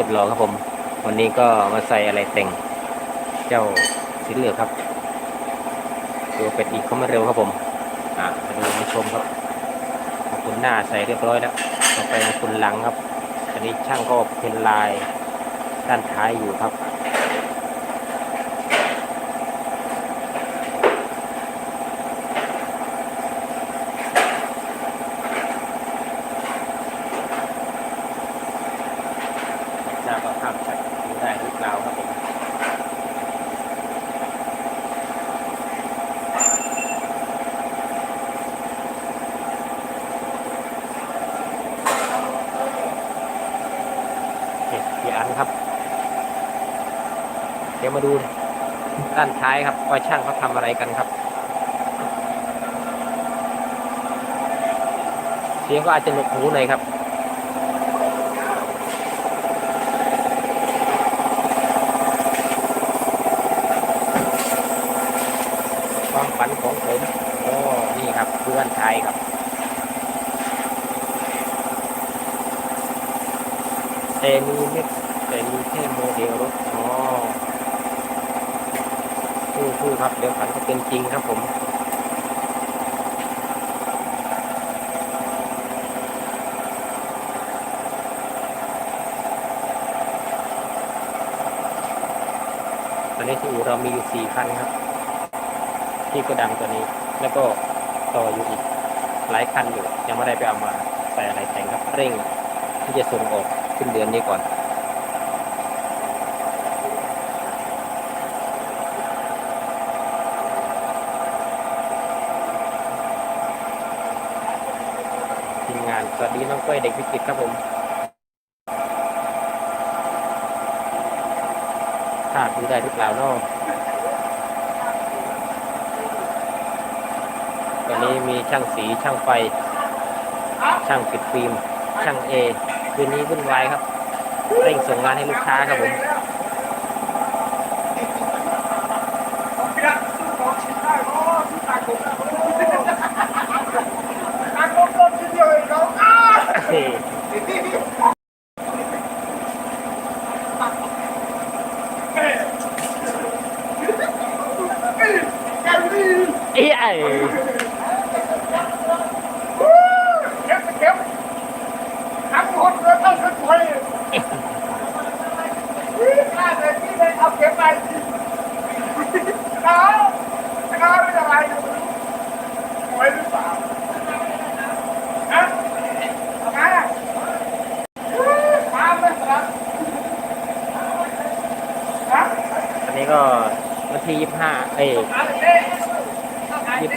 กือบหล่อครับผม วันนี้ก็มาใส่อะไรแต่ง เจ้าสีเหลืองครับ ตัวเป็ดอีกเขามาเร็วครับผม อะมาดูมาชมครับคุณหน้าใส่เรียบร้อยแล้วต่อไปคุณหลังครับ อันนี้ช่างก็เป็นลายด้านท้ายอยู่ครับ หน้าก็ข้ามชัดดูได้หรือเปล่าครับผม เห็ดกี่อันครับ เดี๋ยวมาดูด้านท้ายครับว่าช่างเขาทำอะไรกันครับ เสียงก็อาจจะหนวกหูหน่อยครับความฝันของผมโอ้นี่ครับเพื่อนชายครับแต่มีไม่แต่มีแค่โมเดลรถอ๋อสู้สู้ ครับเดี๋ยวฝันจะเป็นจริงครับผมตอนนี้ที่อู่เรามีอยู่สี่คันครับ ที่โกดังตัวนี้ แล้วก็ต่ออยู่อีกหลายคันอยู่ ยังไม่ได้ไปเอามาใส่อะไรแต่งครับเร่งที่จะส่งออกขึ้นเดือนนี้ก่อน ทีมงาน สวัสดีน้องก้อยเด็กวิจิตครับผมถ้าดูได้หรือเปล่าเนาะตอนนี้มีช่างสีช่างไฟ ช่างปิดฟิล์ม ช่างเอคืนนี้วุ่นวายครับ เร่งส่งงานให้ลูกค้าครับผม เฮ้เอ้ยไอ้อันนี้ก็วันที่ ยี่ห้าเอ้ยยี่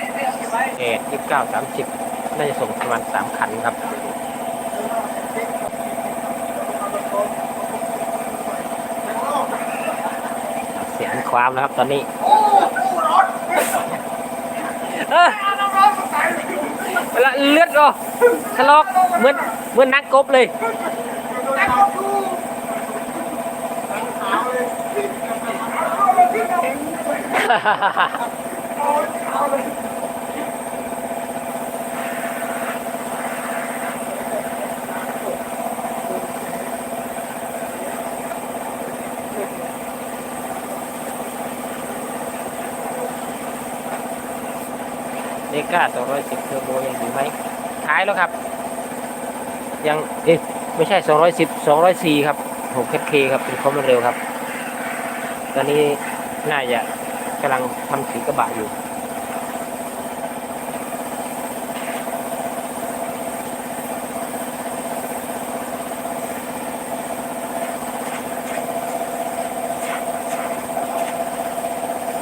เอ็ดยี่เก้าสามสิบน่าจะส่งประมาณสามคันครับเสียงความแล้วครับตอนนี้เออเวลาเลือดก็ทะลอกเหมือนเหมือนนักกบเลย เดก้า210เทอร์โบยังอยู่ไหมขายแล้วครับ ยัง เอ๊ะ ไม่ใช่ 210 204 ครับ 6 k ครับ เป็นคอมมันเร็วครับ ตอนนี้น่าจะ กำลังทำสีกระบะอยู่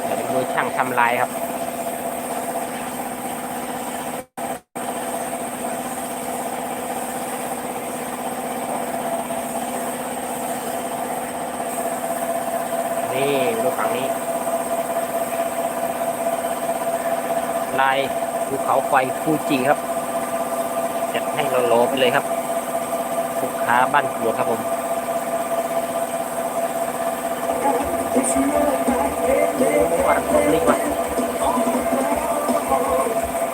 เดี๋ยวดูช่างทำลายครับนี่ดูฝั่งนี้ ลายภูเขาไฟฟูจิครับจัดให้เราโลไปเลยครับลูกค้าบ้านกรวดครับผมวัดลิงวัด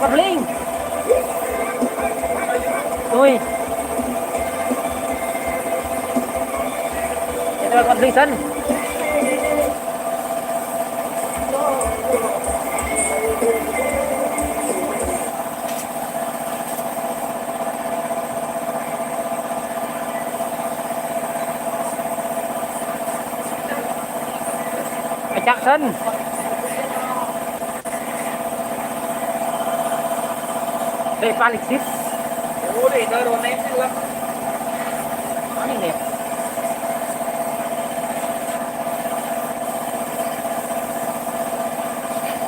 วัดลิงโอ้ย cho con đi sân Mày chắc sân đây pha lịch xít โอ้ดิเดินโดนเน็ตแล้ว nó như đẹp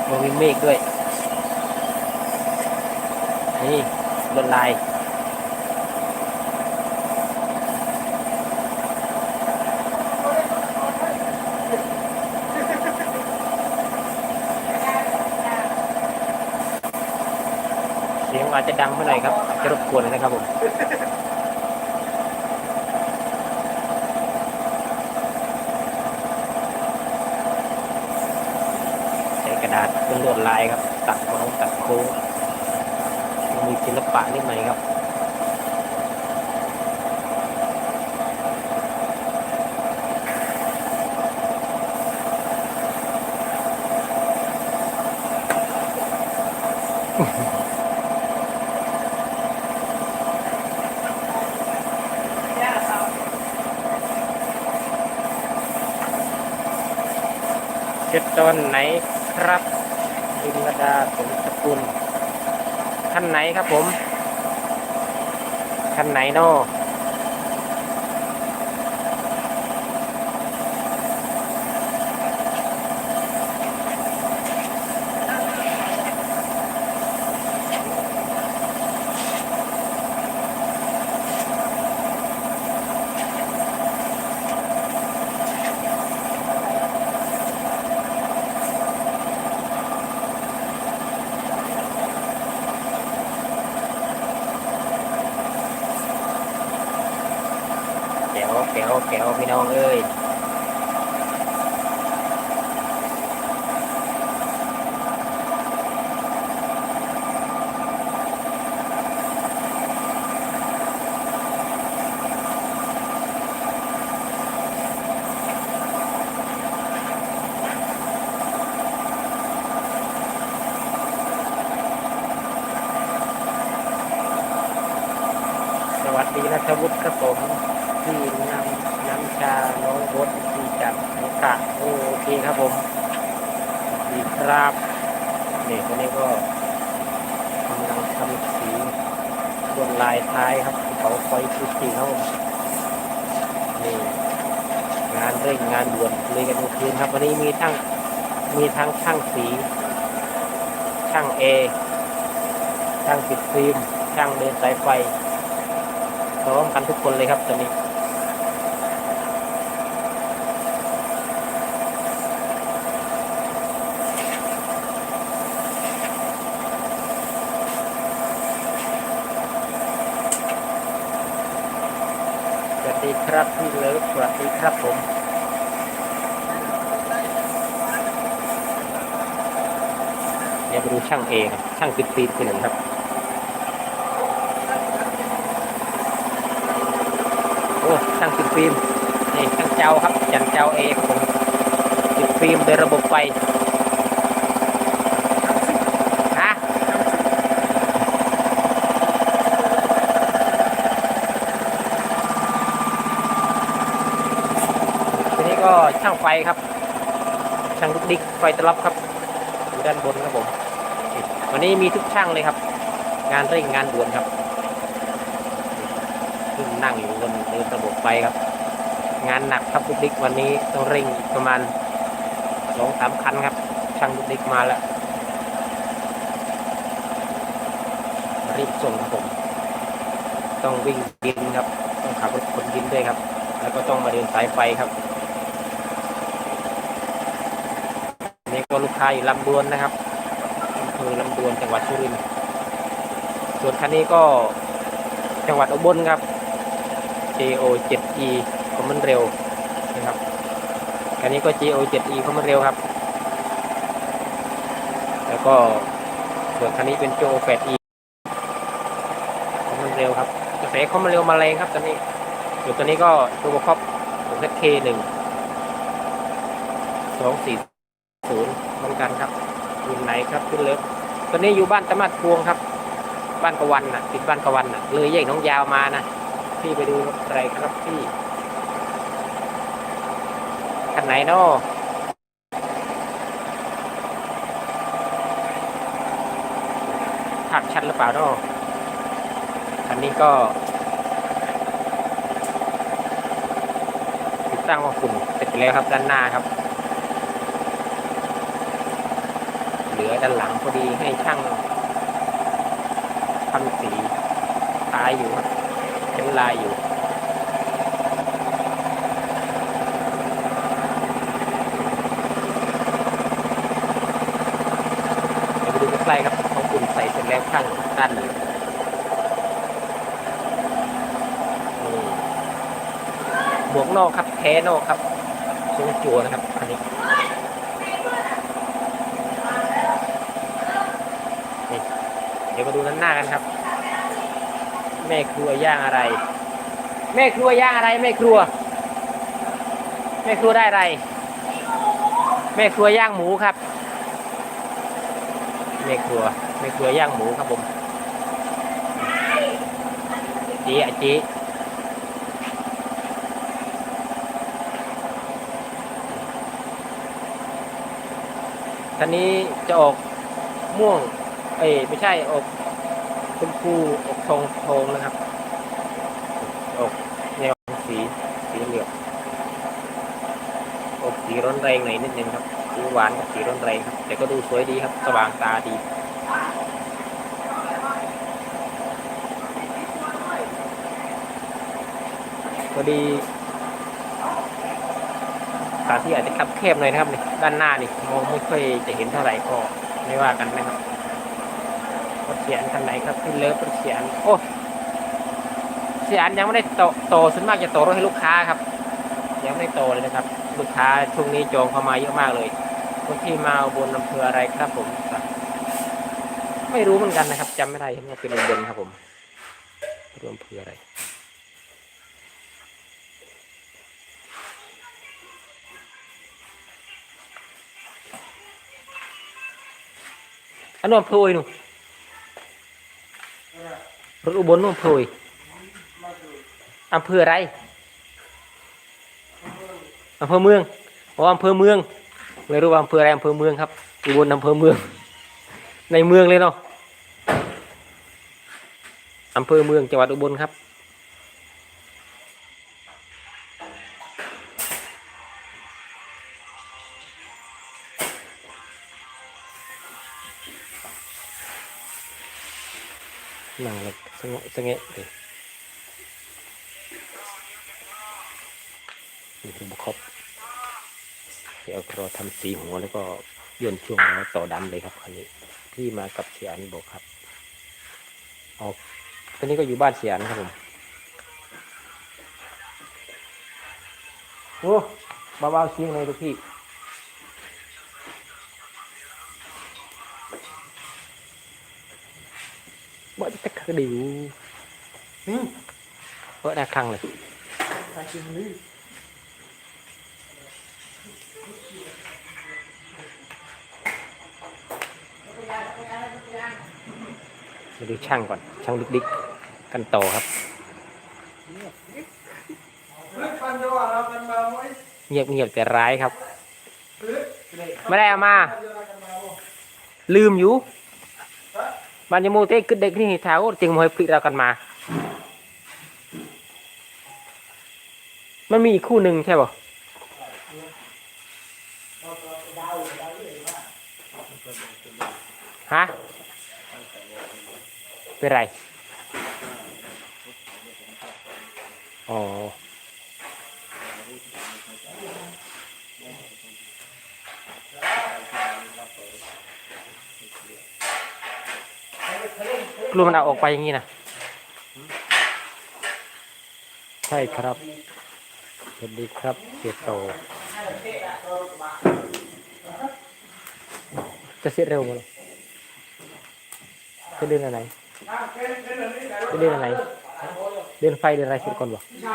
Và มีเมฆด้วย นี่ลวดลาย เสียง อาจจะดังเมื่อไหร่ครับอาจจะรบกวนนะครับผมใช้กระดาษเป็นลวดลายครับ ตัดโค้งตัดโค้งมีศิลปะนิดหน่อยครับ จ็ดตอนไหนครับดินวดาสมสกุลคันไหนครับผมคันไหนเนอ พี่น้องเอ้ยสวัสดีนัทวุฒิครับผม ที่นำน้ำชาน้องบดที่จากนุกะโอเคครับผมดีครับ นี่คนนี้ก็กำลังทำสีลวดลายท้ายครับเขาไฟทุกทีครับนี่งานเร่งงานด่วนเลยกันทุกคืนครับวันนี้มีทั้งมีทั้งช่างสีช่างเอช่างติดฟิล์มช่างเดินสายไฟพร้อมกันทุกคนเลยครับตอนนี้ ดีครับพี่เลิฟสวัสดีครับผมเดี๋ยวไปดูช่างเอครับช่างติดปีนคนหนึ่งครับโอ้ช่างติดฟิล์มนี่ช่างเจ้าครับจันเจ้าเอกผมติดฟิล์มโดยระบบไฟฮะทีนี้ ก็ช่างไฟครับ ช่างลูกดิกไฟตลับครับอยู่ด้านบนครับผมวันนี้มีทุกช่างเลยครับ งานเร่งงานด่วนครับขึ้นนั่งอยู่บนเดินระบบไฟครับ งานหนักครับลูกดิกวันนี้ต้องเร่งประมาณสองสามคันครับ ช่างลูกดิกมาแล้วรีบส่งครับผม ต้องวิ่งดินครับ ต้องขับรถขนดินด้วยครับ แล้วก็ต้องมาเดินสายไฟครับ ก็ลูกค้าอยู่ลำดวนนะครับอำเภอลำดวนจังหวัดสุรินทร์ส่วนคันนี้ก็จังหวัดอุบลครับ JO 7E คอมมันเร็วนะครับคันนี้ก็ JO 7E คอมมันเร็วครับ แล้วก็ส่วนคันนี้เป็น JO 8E คอมมันเร็วครับกระแสคอมมันเร็วมาแรงครับตอนนี้ส่วนตัวนี้ก็ตัวคอปของ ZK 1สองสี่ศูนย์เหมือนกัน อยู่ไหนครับขึ้นเลิฟตอนนี้อยู่บ้านตะมัดพวงครับ บ้านกวันน่ะติดบ้านกวันน่ะ เลยแยกน้องยาวมานะพี่ไปดูอะไรครับพี่คันไหนเนาะภาพชัดหรือเปล่าเนาะคันนี้ก็ติดตั้งว่าฝุ่นเสร็จแล้วครับด้านหน้าครับ เหลือด้านหลังพอดีให้ช่างทำสีตายอยู่เป็นลายอยู่ไปดูใกล้ครับของฝุ่นใส่เสร็จแล้วข้างด้านนี้นี่หมวกนอกครับแท้นอกครับทรงจัวนะครับอันนี้ ดูด้านหน้ากันครับ แม่ครัวย่างอะไร แม่ครัวย่างอะไรแม่ครัว แม่ครัวได้อะไร แม่ครัวย่างหมูครับ แม่ครัวแม่ครัวย่างหมูครับผมจ๊อะจ๊ท่านนี้จะออกม่วง เอ้ยไม่ใช่ออก ชมพูออกทองทองนะครับ อกแนวสีสีเหลืองอกสีร้อนแรงหน่อยนิดนึงครับสีหวานกับสีร้อนแรงครับแต่ก็ดูสวยดีครับ สว่างตาดีพอดีสถานที่อาจจะคับแคบหน่อยนะครับนี่ด้านหน้านี่มองไม่ค่อยจะเห็นเท่าไหร่ก็ไม่ว่ากันนะครับ สียนคันไหนครับขึ้นเลิฟรถเสียนโอ้เสียนยังไม่ได้โตโตส่วนมากจะโตรถให้ลูกค้าครับ ยังไม่ได้โตเลยนะครับ ลูกค้าช่วงนี้จองเข้ามาเยอะมากเลยคนที่มาบนอำเภออะไรครับผมไม่รู้เหมือนกันนะครับจำไม่ได้เห็นว่าเป็นบลครับผมรู้อำเภออะไรอันนู้นอำเภออุยหนู รถอุบลนู่นอำเภออุยอำเภออะไรอำเภอเมืองอ๋ออำเภอเมืองไม่รู้ว่าอำเภออะไรอำเภอเมืองครับอุบลอำเภอเมือง ในเมืองเลยเนาะอำเภอเมืองจังหวัดอุบลครับ สงบสงเงะเลยนี่คือบุครบเดี๋ยวรอทำสีหัวแล้วก็ย่นช่วงแล้วต่อดันเลยครับคันนี้ที่มากับเสียนบอกครับออกตอนนี้ก็อยู่บ้านเสียนครับผมโอ้เบาๆเสียงเลยทุกพี่ บอจะกระดิวนี่เปิดหน้าครั้งเลยมาดูช่างก่อน ช่างดิกดิกกันโตครับ เงียบเงียบแต่ร้ายครับ ไม่ได้เอามา ลืมอยู่ บ้านยมูเต้กึดเด็กนี่ท้าวจึงมาให้พลิกเรากันมามันมีอีกคู่หนึ่งใช่ป่ะฮะเป็นไร อ๋อ กลัวมันเอาออกไปอย่างนี้นะใช่ครับสวัสดีครับเสียโตจะเสียเร็วมั้ยจะเดินอะไรจะเดินอะไรเดินไฟเดินอะไรเสร็จก่อนบ่ ช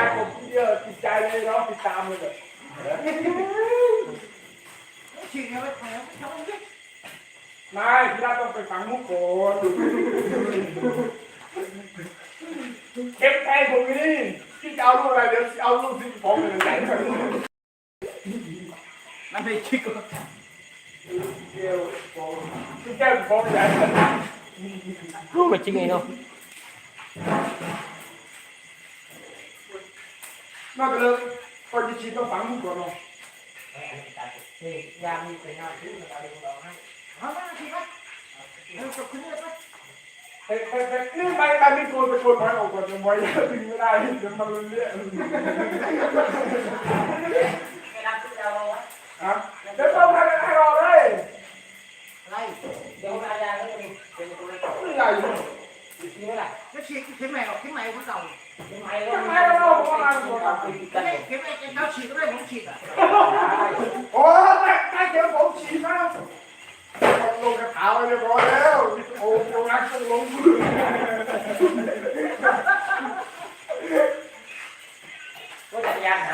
ายผมเยอะติดใจเลยเนาะติดตามเลยแบบ ฉีดยังไม่พอทำไม่ นายพี่ราต้องไปฟังมุกก่อน เก็บใจผมนี่ที่จะเอาลูกอะไรเดี๋ยวเอาลูกที่ผมเป็นไหนมันไม่ชิกเดี๋ยวผมที่แก้ผมใหญ่รู้ไม่จริงไงเนาะนอกจากนั้นคนที่ฉีดต้องฝังมุกก่อนเนาะยามีเป็นยาที่มันเอาไปลองให้เอามาสิครับเร็วกับคุณเนี่ย ไปแต่แต่แต่นี่ไปไปไม่กลัวไปกลัวไว้ออกก่อนจะไว้ถึงไม่ได้เดี๋ยวมันเละไม่รับที่เราไว้ครับเดี๋ยวต้องให้ให้รอเลยไล่เดี๋ยวอายาก็จะมีเป็นตัวเล็กไม่ใหญ่อีกทีเท่าไร่ก็ฉีดเข็มใหม่ออกเข็มใหม่ของเก่าเข็มใหม่แล้วทำไมเราบอกว่ามันตัวต่ำเข็มใหม่เข็มใหม่เขาฉีดก็ได้ผมฉีดอะโอ้แต่แต่เดี๋ยวผมฉีดนะล งกระถาไปเรียบร้อยแล้วโอ้โหรักต้องลงมือก็จะยางห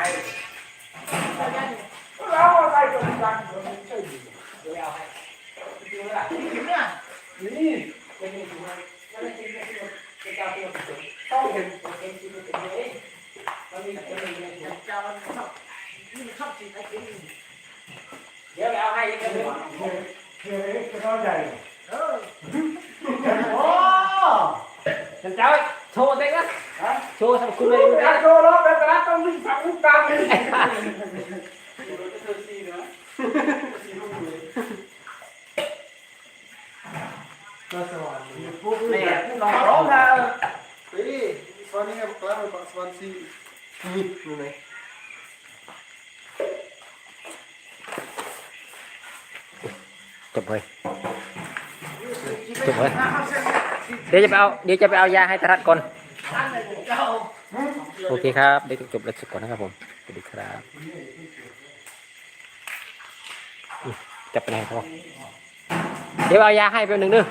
ยวจะไปเอาเดี๋ยวจะไปเอายาให้ตรัสก่อนโอเคครับเดี๋ยวจบแล้วสุดก่อนนะครับผม สวัสดีครับอืมจับไปไหนครับเดี๋ยวเอายาให้แป๊บหนึงเด้อ